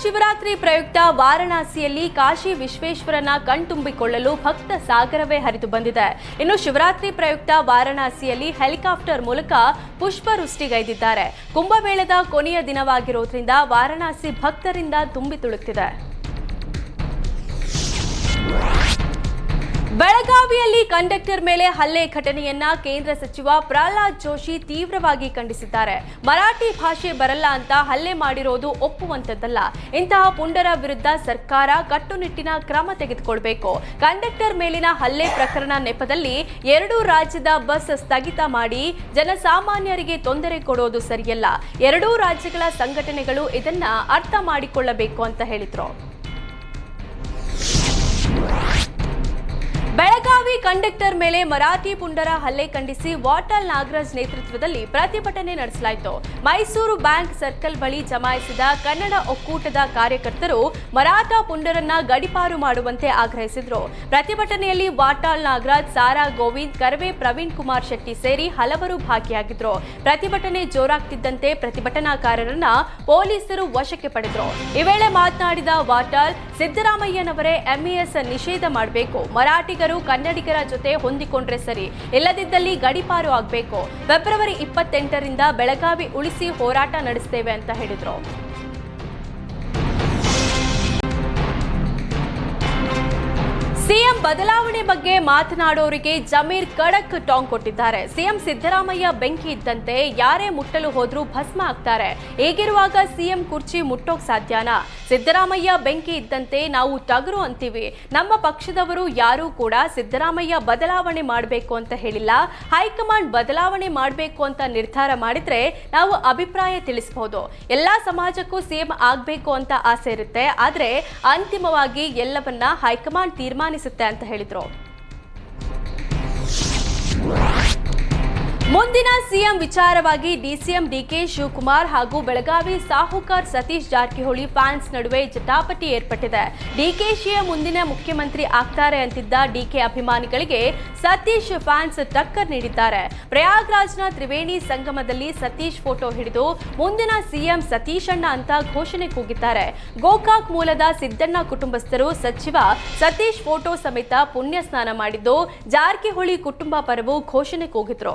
ಮಹಾಶಿವರಾತ್ರಿ ಪ್ರಯುಕ್ತ ವಾರಣಾಸಿಯಲ್ಲಿ ಕಾಶಿ ವಿಶ್ವೇಶ್ವರನ ಕಣ್ತುಂಬಿಕೊಳ್ಳಲು ಭಕ್ತ ಸಾಗರವೇ ಹರಿದು ಬಂದಿದೆ. ಇನ್ನು ಶಿವರಾತ್ರಿ ಪ್ರಯುಕ್ತ ವಾರಣಾಸಿಯಲ್ಲಿ ಹೆಲಿಕಾಪ್ಟರ್ ಮೂಲಕ ಪುಷ್ಪವೃಷ್ಟಿಗೈದಿದ್ದಾರೆ. ಕುಂಭಮೇಳದ ಕೊನೆಯ ದಿನವಾಗಿರೋದ್ರಿಂದ ವಾರಣಾಸಿ ಭಕ್ತರಿಂದ ತುಂಬಿ ತುಳುಕ್ತಿದೆ. ಬೆಳಗಾವಿಯಲ್ಲಿ ಕಂಡಕ್ಟರ್ ಮೇಲೆ ಹಲ್ಲೆ ಘಟನೆಯನ್ನ ಕೇಂದ್ರ ಸಚಿವ ಪ್ರಹ್ಲಾದ್ ಜೋಶಿ ತೀವ್ರವಾಗಿ ಖಂಡಿಸಿದ್ದಾರೆ. ಮರಾಠಿ ಭಾಷೆ ಬರಲ್ಲ ಅಂತ ಹಲ್ಲೆ ಮಾಡಿರೋದು ಒಪ್ಪುವಂತದ್ದಲ್ಲ. ಇಂತಹ ಪುಂಡರ ವಿರುದ್ಧ ಸರ್ಕಾರ ಕಟ್ಟುನಿಟ್ಟಿನ ಕ್ರಮ ತೆಗೆದುಕೊಳ್ಬೇಕು. ಕಂಡಕ್ಟರ್ ಮೇಲಿನ ಹಲ್ಲೆ ಪ್ರಕರಣ ನೆಪದಲ್ಲಿ ಎರಡೂ ರಾಜ್ಯದ ಬಸ್ ಸ್ಥಗಿತ ಮಾಡಿ ಜನಸಾಮಾನ್ಯರಿಗೆ ತೊಂದರೆ ಕೊಡೋದು ಸರಿಯಲ್ಲ. ಎರಡೂ ರಾಜ್ಯಗಳ ಸಂಘಟನೆಗಳು ಇದನ್ನ ಅರ್ಥ ಮಾಡಿಕೊಳ್ಳಬೇಕು ಅಂತ ಹೇಳಿದ್ರು. ಬೆಳಗಾವಿ ಕಂಡಕ್ಟರ್ ಮೇಲೆ ಮರಾಠಿ ಪುಂಡರ ಹಲ್ಲೆ ಖಂಡಿಸಿ ವಾಟಾಲ್ ನಾಗರಾಜ್ ನೇತೃತ್ವದಲ್ಲಿ ಪ್ರತಿಭಟನೆ ನಡೆಸಲಾಯಿತು. ಮೈಸೂರು ಬ್ಯಾಂಕ್ ಸರ್ಕಲ್ ಬಳಿ ಜಮಾಯಿಸಿದ ಕನ್ನಡ ಒಕ್ಕೂಟದ ಕಾರ್ಯಕರ್ತರು ಮರಾಠ ಪುಂಡರನ್ನ ಗಡಿಪಾರು ಮಾಡುವಂತೆ ಆಗ್ರಹಿಸಿದ್ರು. ಪ್ರತಿಭಟನೆಯಲ್ಲಿ ವಾಟಾಳ್ ನಾಗರಾಜ್, ಸಾರಾ ಗೋವಿಂದ್, ಕರವೇ ಪ್ರವೀಣ್ ಕುಮಾರ್ ಶೆಟ್ಟಿ ಸೇರಿ ಹಲವರು ಭಾಗಿಯಾಗಿದ್ರು. ಪ್ರತಿಭಟನೆ ಜೋರಾಗ್ತಿದ್ದಂತೆ ಪ್ರತಿಭಟನಾಕಾರರನ್ನ ಪೊಲೀಸರು ವಶಕ್ಕೆ ಪಡೆದ್ರು. ಈ ವೇಳೆ ಮಾತನಾಡಿದ ವಾಟಾಳ್, ಸಿದ್ದರಾಮಯ್ಯನವರೇ ಎಂಇಎಸ್ ನಿಷೇಧ ಮಾಡಬೇಕು. ಮರಾಠಿಗರು ಕನ್ನಡಿಗರ ಜೊತೆ ಹೊಂದಿಕೊಂಡ್ರೆ ಸರಿ. ಇಲ್ಲದಿದ್ದಲ್ಲಿ ಗಡಿಪಾರು ಆಗಬೇಕು. ಫೆಬ್ರವರಿ ಇಪ್ಪತ್ತೆಂಟರಿಂದ ಬೆಳಗಾವಿ ಉಳಿಸಿ ಹೋರಾಟ ನಡೆಸ್ತೇವೆ ಅಂತ ಹೇಳಿದ್ರು. ಸಿಎಂ ಬದಲಾವಣೆ ಬಗ್ಗೆ ಮಾತನಾಡೋರಿಗೆ ಜಮೀರ್ ಖಡಕ್ ಟಾಂಗ್ ಕೊಟ್ಟಿದ್ದಾರೆ. ಸಿಎಂ ಸಿದ್ದರಾಮಯ್ಯ ಬೆಂಕಿ ಇದ್ದಂತೆ ಯಾರೇ ಮುಟ್ಟಲು ಹೋದ್ರೂ ಭಸ್ಮ ಆಗ್ತಾರೆ. ಹೇಗಿರುವಾಗ ಸಿಎಂ ಕುರ್ಚಿ ಮುಟ್ಟೋಕ್ ಸಾಧ್ಯನಾ? ಸಿದ್ದರಾಮಯ್ಯ ಬೆಂಕಿ ಇದ್ದಂತೆ ನಾವು ತಗರು ಅಂತೀವಿ. ನಮ್ಮ ಪಕ್ಷದವರು ಯಾರೂ ಕೂಡ ಸಿದ್ದರಾಮಯ್ಯ ಬದಲಾವಣೆ ಮಾಡಬೇಕು ಅಂತ ಹೇಳಿಲ್ಲ. ಹೈಕಮಾಂಡ್ ಬದಲಾವಣೆ ಮಾಡಬೇಕು ಅಂತ ನಿರ್ಧಾರ ಮಾಡಿದ್ರೆ ನಾವು ಅಭಿಪ್ರಾಯ ತಿಳಿಸಬಹುದು ಎಲ್ಲಾ ಸಮಾಜಕ್ಕೂ ಸಿಎಂ ಆಗಬೇಕು ಅಂತ ಆಸೆ ಇರುತ್ತೆ. ಆದ್ರೆ ಅಂತಿಮವಾಗಿ ಎಲ್ಲವನ್ನ ಹೈಕಮಾಂಡ್ ತೀರ್ಮಾನಿಸುತ್ತೆ ಅಂತ ಹೇಳಿದ್ರು ಮುಂದಿನ ಸಿಎಂ ವಿಚಾರವಾಗಿ ಡಿಸಿಎಂ ಡಿಕೆ ಶಿವಕುಮಾರ್ ಹಾಗೂ ಬೆಳಗಾವಿ ಸಾಹುಕಾರ್ ಸತೀಶ್ ಜಾರಕಿಹೊಳಿ ಫ್ಯಾನ್ಸ್ ನಡುವೆ ಜಟಾಪಟಿ ಏರ್ಪಟ್ಟಿದೆ. ಡಿಕೆಶಿಯ ಮುಂದಿನ ಮುಖ್ಯಮಂತ್ರಿ ಆಗ್ತಾರೆ ಅಂತಿದ್ದ ಡಿಕೆ ಅಭಿಮಾನಿಗಳಿಗೆ ಸತೀಶ್ ಫ್ಯಾನ್ಸ್ ಟಕ್ಕರ್ ನೀಡಿದ್ದಾರೆ. ಪ್ರಯಾಗ್ರಾಜ್ನ ತ್ರಿವೇಣಿ ಸಂಗಮದಲ್ಲಿ ಸತೀಶ್ ಫೋಟೋ ಹಿಡಿದು ಮುಂದಿನ ಸಿಎಂ ಸತೀಶಣ್ಣ ಅಂತ ಘೋಷಣೆ ಕೂಗಿದ್ದಾರೆ. ಗೋಕಾಕ್ ಮೂಲದ ಸಿದ್ದಣ್ಣ ಕುಟುಂಬಸ್ಥರು ಸಚಿವ ಸತೀಶ್ ಫೋಟೋ ಸಮೇತ ಪುಣ್ಯ ಸ್ನಾನ ಮಾಡಿದ್ದು ಜಾರಕಿಹೊಳಿ ಕುಟುಂಬ ಪರವು ಘೋಷಣೆ ಕೂಗಿದ್ರು.